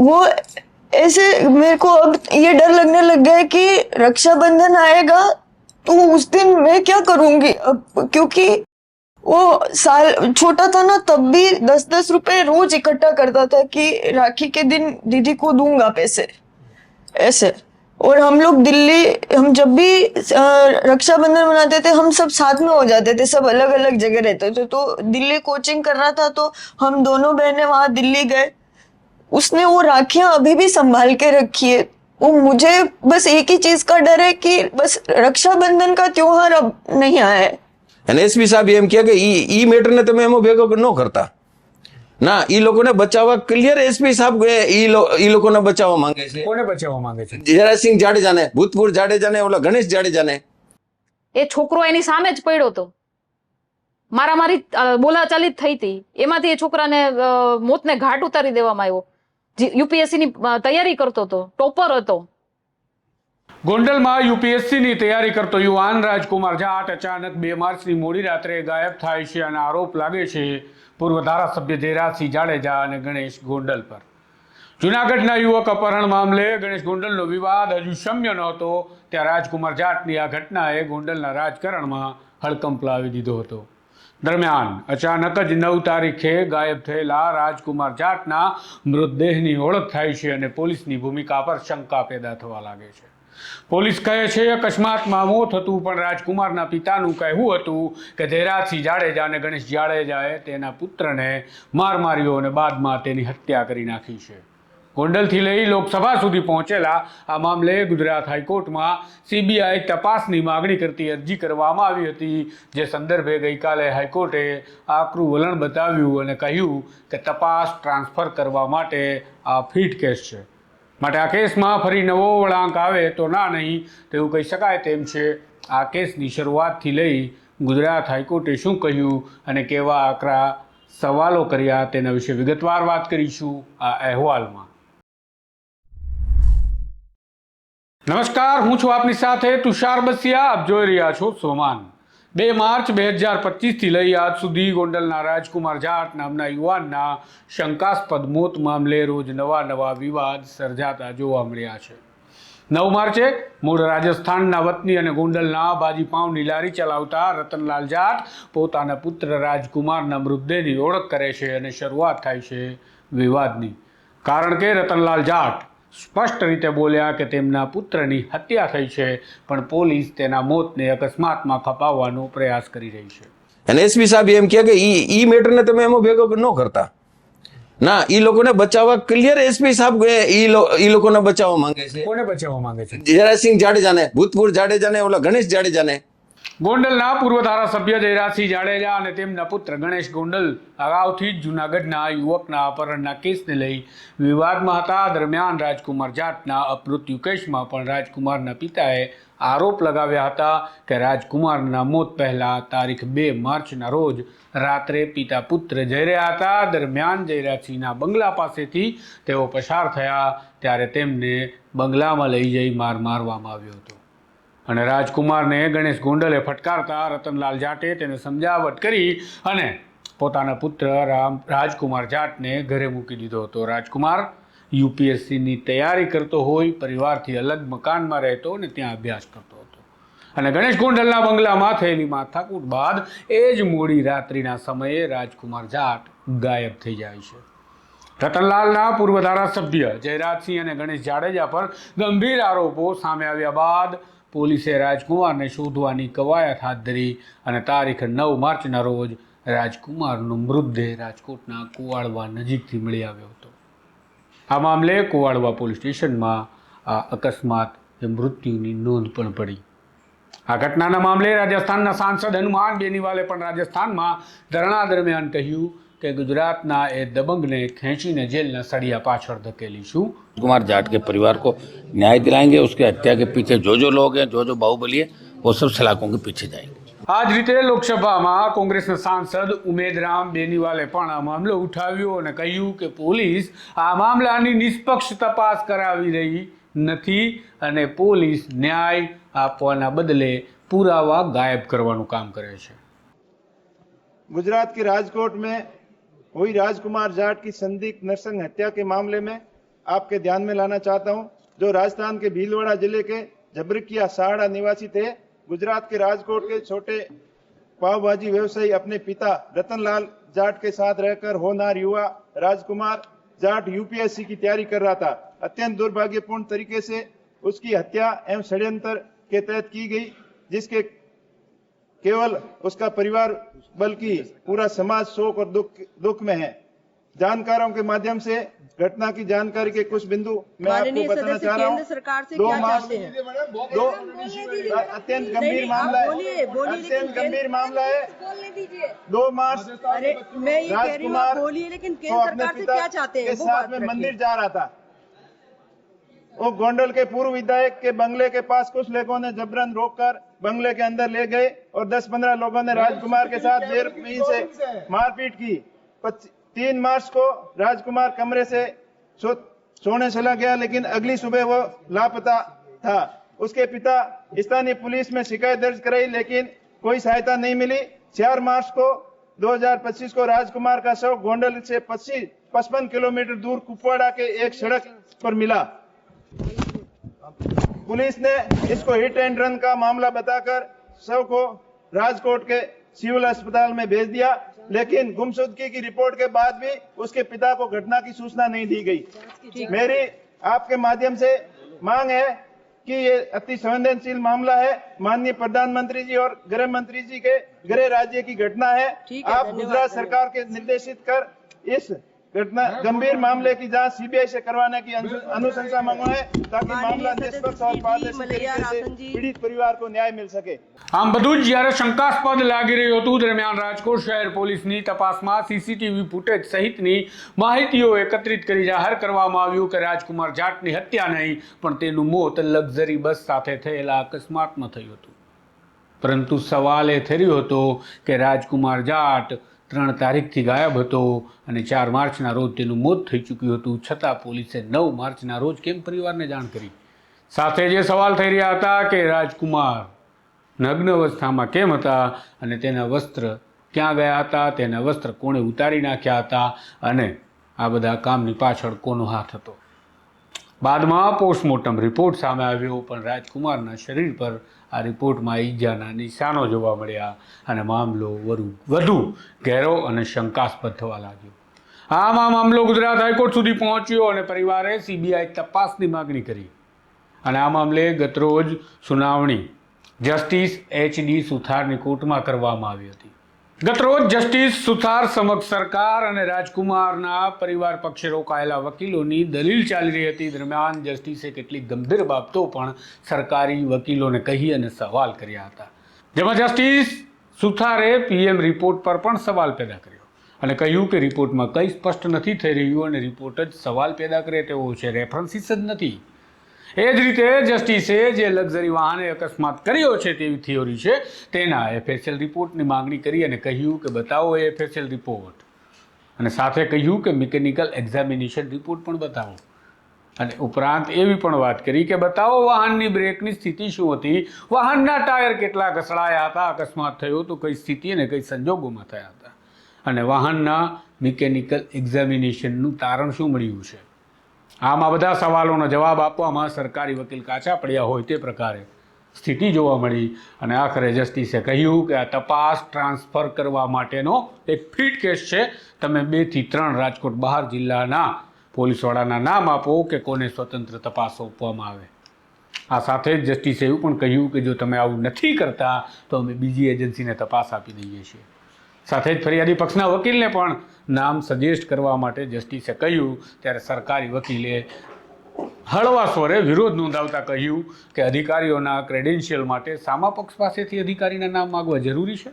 वो ऐसे मेरे को अब ये डर लगने लग गया है कि रक्षाबंधन आएगा तो उस दिन मैं क्या करूँगी? अब क्योंकि वो साल, छोटा था ना, तब भी दस दस रुपए रोज इकट्ठा करता था कि राखी के दिन दीदी को दूँगा पैसे। ऐसे। और हम लोग दिल्ली, हम जब भी रक्षाबंधन मनाते थे, हम सब साथ में हो जाते थे, सब अलग अलग जगह रहते थे। तो दिल्ली कोचिंग कर रहा था तो हम दोनों बहनें वहाँ दिल्ली गए। उसने वो राखियां अभी भी संभाल के रखी है वो मुझे बस एक ही चीज का डर है कि बस रक्षाबंधन का त्योहार अब नहीं आया है અને એસપી સાહેબ એમ કહે કે ઈ ઈ મેટરને તમે એમાં ભેગો ન કરતા ના ઈ લોકોને બચાવવા ક્લિયર એસપી સાહેબ એ ઈ લો- ઈ લોકોને બચાવવા માંગે છે કોને બચાવવા માંગે છે જયરાજસિંહ જાડેજાને ભૂતપૂર્વ જાડેજાને ઓલા ગણેશ જાડેજાને એ છોકરો એની સામે જ પડ્યો હતો મારામારી અ, બોલાચાલી જ થઈ હતી એમાંથી એ છોકરાને અ, મોતને ઘાટ ઉતારી દેવામાં આવ્યો યુપીએસસી ની તૈયારી કરતો હતો, ટોપર હતો. ગોંડલમાં યુપીએસસીની તૈયારી કરતો યુવાન રાજકુમાર જાટ અચાનક બે માર્ચની મોડી રાત્રે ગાયબ થાય છે અને આરોપ લાગે છે, પૂર્વ ધારાસભ્ય જયરાજસિંહ જાડેજા અને ગણેશ ગોંડલ પર. જુનાગઢના યુવક અપહરણ મામલે ગણેશ ગોંડલનો વિવાદ હજુ શમ્ય નહોતો, ત્યાં રાજકુમાર જાટની આ ઘટનાએ ગોંડલના રાજકારણમાં હડકંપ લાવી દીધો હતો. દરમિયાન અચાનક જ નવ તારીખે ગાયબ થયેલા રાજકુમાર જાટના મૃતદેહની ઓળખ થાય છે અને પોલીસની ભૂમિકા પર શંકા પેદા થવા લાગે છે. પોલીસ કહે છે, અકસ્માતમાં મોત હતું, પણ રાજકુમારના પિતાનું કહેવું હતું કે જયરાજસિંહ જાડેજા અને ગણેશ જાડેજાએ તેના પુત્રને માર માર્યો અને બાદમાં તેની હત્યા કરી નાખી છે. ગોંડલથી લઈ લોકસભા સુધી પહોંચેલા આ મામલે ગુજરાત હાઈકોર્ટમાં સીબીઆઈ તપાસની માગણી કરતી અરજી કરવામાં આવી હતી. જે સંદર્ભે ગઈકાલે હાઈકોર્ટે આકરું વલણ બતાવ્યું અને કહ્યું કે તપાસ ટ્રાન્સફર કરવા માટે આ ફીટ કેસ છે. માટે આ કેસમાં ફરી નવો વળાંક આવે તો ના નહીં તેવું કહી શકાય તેમ છે. આ કેસની શરૂઆતથી લઈ ગુજરાત હાઈકોર્ટે શું કહ્યું અને કેવા આકરા સવાલો કર્યા તેના વિશે વિગતવાર વાત કરીશું આ અહેવાલમાં. નમસ્કાર, હું છું આપની સાથે તુષાર બસિયા. આપ જોઈ રહ્યા છો સોમાન. બે માર્ચ બે હજાર પચીસથી લઈ આજ સુધી ગોંડલના રાજકુમાર જાટ નામના યુવાનના શંકાસ્પદ મોત મામલે રોજ નવા નવા વિવાદ સર્જાતા જોવા મળ્યા છે. નવ માર્ચે મૂળ રાજસ્થાનના વતની અને ગોંડલના પાઉંની લારી ચલાવતા રતનલાલ જાટ પોતાના પુત્ર રાજકુમારના મૃતદેહની ઓળખ કરે છે અને શરૂઆત થાય છે વિવાદની. કારણ કે રતનલાલ જાટ સ્પષ્ટ રીતે બોલ્યા કે તેમના પુત્રની હત્યા થઈ છે પણ પોલીસ તેના મોતને અકસ્માતમાં ખપાવવાનો પ્રયાસ કરી રહી છે. અને એસપી સાહેબ એમ કહે કે ઈ ઈ મેટરને તમે એમાં ભેગો ન કરતા. ના ઈ લોકોને બચાવવા ક્લિયર એસપી સાહેબ એ ઈ ઈ લોકોને બચાવવા માંગે છે. કોને બચાવવા માંગે છે? જયરાજસિંહ જાડેજાને ભૂતપૂર્વ જાડેજાને ઓલા ગણેશ જાડેજાને. ગોંડલના પૂર્વ ધારાસભ્ય જયરાજસિંહ જાડેજા અને તેમના પુત્ર ગણેશ ગોંડલ અગાઉથી જ જૂનાગઢના યુવકના અપહરણના કેસને લઈ વિવાદમાં હતા. દરમિયાન રાજકુમાર જાટના અપમૃત્યુ કેસમાં પણ રાજકુમારના પિતાએ આરોપ લગાવ્યા હતા કે રાજકુમારના મોત પહેલા તારીખ બે માર્ચના રોજ રાત્રે પિતા પુત્ર જઈ રહ્યા હતા. દરમિયાન જયરાજસિંહના બંગલા પાસેથી તેઓ પસાર થયા, ત્યારે તેમને બંગલામાં લઈ જઈ માર મારવામાં આવ્યો હતો. અને રાજકુમારને ગણેશ ગોંડલે ફટકારતા રતનલાલ જાટે તેને સમજાવટ કરી અને પોતાના પુત્ર રામ રાજકુમાર જાટને ઘરે મૂકી દીધો હતો. રાજકુમાર યુપીએસસીની તૈયારી કરતો હોય, પરિવારથી અલગ મકાનમાં રહેતો અને ત્યાં અભ્યાસ કરતો હતો. અને ગણેશ ગોંડલના બંગલામાં થયેલી માથાકૂટ બાદ એ જ મોડી રાત્રિના સમયે રાજકુમાર જાટ ગાયબ થઈ જાય છે. રતનલાલના પૂર્વ ધારાસભ્ય જયરાજસિંહ અને ગણેશ જાડેજા પર ગંભીર આરોપો સામે આવ્યા બાદ પોલીસે રાજકુમારને શોધવાની કવાયત હાથ ધરી અને તારીખ નવ માર્ચના રોજ રાજકુમારનો મૃતદેહ રાજકોટના કુવાડવા નજીકથી મળી આવ્યો હતો. આ મામલે કુવાડવા પોલીસ સ્ટેશનમાં આ અકસ્માત એ મૃત્યુની નોંધ પણ પડી. આ ઘટનાના મામલે રાજસ્થાનના સાંસદ હનુમાન બેનીવાલે પણ રાજસ્થાનમાં ધરણા દરમિયાન કહ્યું કે ગુજરાતના એ દબંગને ખેંચીને જેલના સળિયા પાછળ ધકેલીશું कुमार जाट के परिवार को न्याय दिलाएंगे उसके हत्या के पीछे जो जो लोग हैं जो जो बाहुबली है वो सब सलाखों के पीछे जाएंगे આ જ રીતે લોકસભામાં કોંગ્રેસના સાંસદ ઉમેદરામ બેનીવાલે પણ આ મામલો ઉઠાવ્યો અને કહ્યું કે પોલીસ આ મામલાની નિષ્પક્ષ તપાસ કરાવી રહી નથી અને પોલીસ ન્યાય આપવાના બદલે પુરાવા ગાયબ કરવાનું કામ કરે છે गुजरात के राजकोट में हुई राजकुमार जाट की संदिग्ध नरसंग हत्या के मामले में आपके ध्यान में लाना चाहता हूँ, जो राजस्थान के भीलवाड़ा ज़िले के जबरकिया साहड़ा निवासी थे। गुजरात के राजकोट के छोटे पाव भाजी व्यवसायी अपने पिता रतनलाल जाट के साथ रहकर होनार युवा राजकुमार जाट यूपीएससी की तैयारी कर रहा था। अत्यंत दुर्भाग्यपूर्ण तरीके से उसकी हत्या एवं षड्यंत्र के तहत की गई, जिसके केवल उसका परिवार बल्कि पूरा समाज शोक और दुख दुख में है। जानकारों के माध्यम से घटना की जानकारी के कुछ बिंदु मैं आपको बताना चाह रहा हूँ। दो मार्च दो अत्यंत गंभीर मामला है। अत्यंत गंभीर मामला है। दो मार्च अरे मैं ये कह रही हूँ आप राजकुमार अपने पिता के साथ में मंदिर जा रहा था। वो गोंडल के पूर्व विधायक के बंगले के पास कुछ लोगों ने जबरन रोककर बंगले के अंदर ले गए और 10-15 लोगों ने राजकुमार के साथ बेरमी से मारपीट की। तीन मार्च को राजकुमार कमरे से सो, सोने चला गया लेकिन अगली सुबह वो लापता था। उसके पिता स्थानीय पुलिस में शिकायत दर्ज कराई लेकिन कोई सहायता नहीं मिली। चार मार्च को 2025 को राजकुमार का शव गोंडल से पच्चीस पचपन किलोमीटर दूर कुपवाड़ा के एक सड़क पर मिला। पुलिस ने इसको हिट एंड रन का मामला बताकर शव को राजकोट के सिविल अस्पताल में भेज दिया लेकिन गुमशुदगी की रिपोर्ट के बाद भी उसके पिता को घटना की सूचना नहीं दी गई। मेरी आपके माध्यम से मांग है कि ये अति संवेदनशील मामला है। माननीय प्रधानमंत्री जी और गृह मंत्री जी के गृह राज्य की घटना है। आप गुजरात सरकार के निर्देशित कर इस घटना गंभीर मामले की जांच सीबीआई से करवाने की अनु- अनुशंसा मंगवाए ताकि माननीय मामला सदस्य निष्पक्ष और जी, पारदर्शी मलैया तरीके से रासन जी। पीड़ित परिवार को न्याय मिल सके આમ બધું જ જ્યારે શંકાસ્પદ લાગી રહ્યું હતું દરમિયાન રાજકોટ શહેર પોલીસની તપાસમાં સીસીટીવી ફૂટેજ સહિતની માહિતીઓ એકત્રિત કરી જાહેર કરવામાં આવ્યું કે રાજકુમાર જાટની હત્યા નહીં પણ તેનું મોત લક્ઝરી બસ સાથે થયેલા અકસ્માતમાં થયું હતું પરંતુ સવાલ એ થઈ રહ્યો હતો કે રાજકુમાર જાટ ત્રણ તારીખથી ગાયબ હતો અને ચાર માર્ચના રોજ તેનું મોત થઈ ચૂક્યું હતું. છતાં પોલીસે નવ માર્ચના રોજ કેમ પરિવારને જાણ કરી? સાથે જે સવાલ થઈ રહ્યા હતા કે રાજકુમાર નગ્ન અવસ્થામાં કેમ હતા અને તેના વસ્ત્ર ક્યાં ગયા હતા, તેના વસ્ત્ર કોણે ઉતારી નાખ્યા હતા અને આ બધા કામની પાછળ કોનો હાથ હતો? બાદમાં પોસ્ટમોર્ટમ રિપોર્ટ સામે આવ્યો, પણ રાજકુમારના શરીર પર આ રિપોર્ટમાં ઈજાના નિશાનો જોવા મળ્યા અને મામલો વધુ વધુ ગહેરો અને શંકાસ્પદ થવા લાગ્યો. આમાં મામલો ગુજરાત હાઈકોર્ટ સુધી પહોંચ્યો અને પરિવારે સીબીઆઈ તપાસની માગણી કરી. અને આ મામલે ગતરોજ સુનાવણી જસ્ટિસ એચ ડી સુથારની કોર્ટમાં કરવામાં આવી હતી. ગતરોજ જસ્ટિસ સુથાર સમક્ષ સરકાર અને રાજકુમારના પરિવાર પક્ષે રોકાયેલા વકીલોની દલીલ ચાલી રહી હતી. દરમિયાન જસ્ટિસે કેટલીક ગંભીર બાબતો પણ સરકારી વકીલોને કહી અને સવાલ કર્યા હતા. જેમાં જસ્ટિસ સુથારે પીએમ રિપોર્ટ પર પણ સવાલ પેદા કર્યો અને કહ્યું કે રિપોર્ટમાં કંઈ સ્પષ્ટ નથી થઈ રહ્યું અને રિપોર્ટ જ સવાલ પેદા કરે તેવો છે. રેફરન્સીસ જ નથી. એ જ રીતે જસ્ટિસે જે લક્ઝરી વાહને અકસ્માત કર્યો છે તેવી થિયોરી છે, તેના એફએસએલ રિપોર્ટની માંગણી કરી અને કહ્યું કે બતાવો એ એફએસએલ રિપોર્ટ. અને સાથે કહ્યું કે મિકેનિકલ એક્ઝામિનેશન રિપોર્ટ પણ બતાવો. અને ઉપરાંત એવી પણ વાત કરી કે બતાવો વાહનની બ્રેકની સ્થિતિ શું હતી. વાહનના ટાયર કેટલા ઘસડાયા હતા, અકસ્માત થયો તો કઈ સ્થિતિ અને કઈ સંજોગોમાં થયા હતા. અને વાહનના મિકેનિકલ એક્ઝામિનેશનનું તારણ શું મળ્યું છે? આમ બધા સવાલોનો જવાબ આપવામાં સરકારી વકીલ કાચા પડ્યા હોય તે પ્રકારે સ્થિતિ જોવા મળી અને આખરે જસ્ટિસે કહ્યું કે આ તપાસ ટ્રાન્સફર કરવા માટેનો એક ફિટ કેસ છે. તમે બેથી ત્રણ રાજકોટ બહાર જિલ્લાના પોલીસવાળાના નામ આપો કે કોને સ્વતંત્ર તપાસ સોંપવામાં આવે. આ સાથે જ જસ્ટિસે એવું પણ કહ્યું કે જો તમે આવું નથી કરતા તો અમે બીજી એજન્સીને તપાસ આપી દઈએ છીએ. સાથે જ ફરિયાદી પક્ષના વકીલને પણ નામ સજેસ્ટ કરવા માટે જસ્ટિસે કહ્યું. ત્યારે સરકારી વકીલે હળવા સ્વરે વિરોધ નોંધાવતા કહ્યું કે અધિકારીઓના ક્રેડેન્શિયલ માટે સામા પક્ષ પાસેથી અધિકારીના નામ માગવા જરૂરી છે.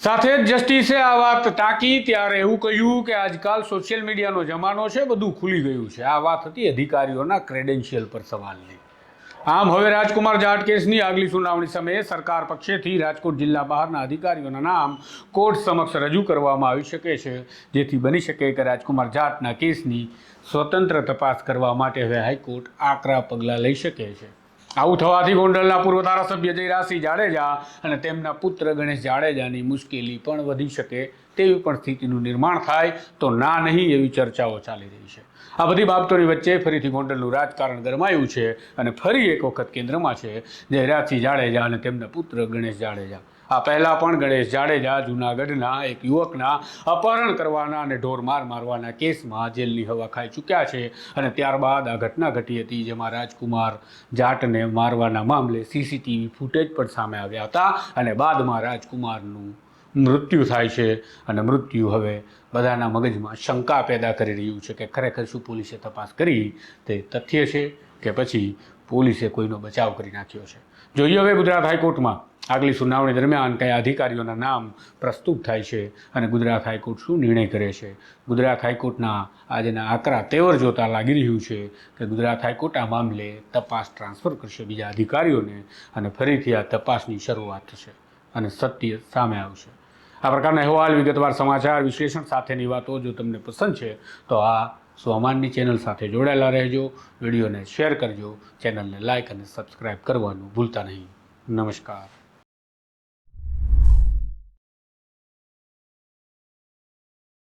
સાથે જ જસ્ટિસે આ વાત ટાંકી ત્યારે એવું કહ્યું કે આજકાલ સોશિયલ મીડિયાનો જમાનો છે, બધું ખુલી ગયું છે. આ વાત હતી અધિકારીઓના ક્રેડેન્શિયલ પર સવાલની. આમ હવે રાજકુમાર જાટ કેસની આગલી સુનાવણી સમયે સરકાર પક્ષેથી રાજકોટ જિલ્લા બહારના અધિકારીઓના નામ કોર્ટ સમક્ષ રજૂ કરવામાં આવી શકે છે, જેથી બની શકે કે રાજકુમાર જાટના કેસની સ્વતંત્ર તપાસ કરવા માટે હવે હાઈકોર્ટ આકરા પગલાં લઈ શકે છે. આવું થવાથી ગોંડલના પૂર્વ ધારાસભ્ય જયરાસિંહ જાડેજા અને તેમના પુત્ર ગણેશ જાડેજાની મુશ્કેલી પણ વધી શકે તેવી પણ સ્થિતિનું નિર્માણ થાય તો ના નહીં એવી ચર્ચાઓ ચાલી રહી છે. આ બધી બાબતોની વચ્ચે ફરીથી ગોંડલનું રાજકારણ ગરમાયું છે અને ફરી એક વખત કેન્દ્રમાં છે જયરાજસિંહ જાડેજા અને તેમના પુત્ર ગણેશ જાડેજા. આ પહેલાં પણ ગણેશ જાડેજા જૂનાગઢના એક યુવકના અપહરણ કરવાના અને ઢોર માર મારવાના કેસમાં જેલની હવા ખાઈ ચૂક્યા છે અને ત્યારબાદ આ ઘટના ઘટી હતી જેમાં રાજકુમાર જાટને મારવાના મામલે સીસીટીવી ફૂટેજ પણ સામે આવ્યા હતા અને બાદમાં રાજકુમારનું મૃત્યુ થાય છે અને મૃત્યુ હવે બધાના મગજમાં શંકા પેદા કરી રહ્યું છે કે ખરેખર શું પોલીસે તપાસ કરી તે તથ્ય છે કે પછી પોલીસે કોઈનો બચાવ કરી નાખ્યો છે. જોઈએ હવે ગુજરાત હાઈકોર્ટમાં. આગલી સુનાવણી દરમિયાન કયા અધિકારીઓના નામ પ્રસ્તુત થાય છે અને ગુજરાત હાઈકોર્ટ શું નિર્ણય કરે છે? ગુજરાત હાઈકોર્ટના આજના આકરા તેવર જોતા લાગી રહ્યું છે કે ગુજરાત હાઈકોર્ટ આ મામલે તપાસ ટ્રાન્સફર કરશે બીજા અધિકારીઓને અને ફરીથી આ તપાસની શરૂઆત થશે અને સત્ય સામે આવશે. આ પ્રકારના અહેવાલ, વિગતવાર સમાચાર, વિશ્લેષણ સાથેની વાતો જો તમને પસંદ છે, તો આ સોમાનની ચેનલ સાથે જોડાયેલા રહેજો, વિડીયોને શેર કરજો, ચેનલને લાઇક અને સબસ્ક્રાઇબ કરવાનું ભૂલતા નહીં. નમસ્કાર.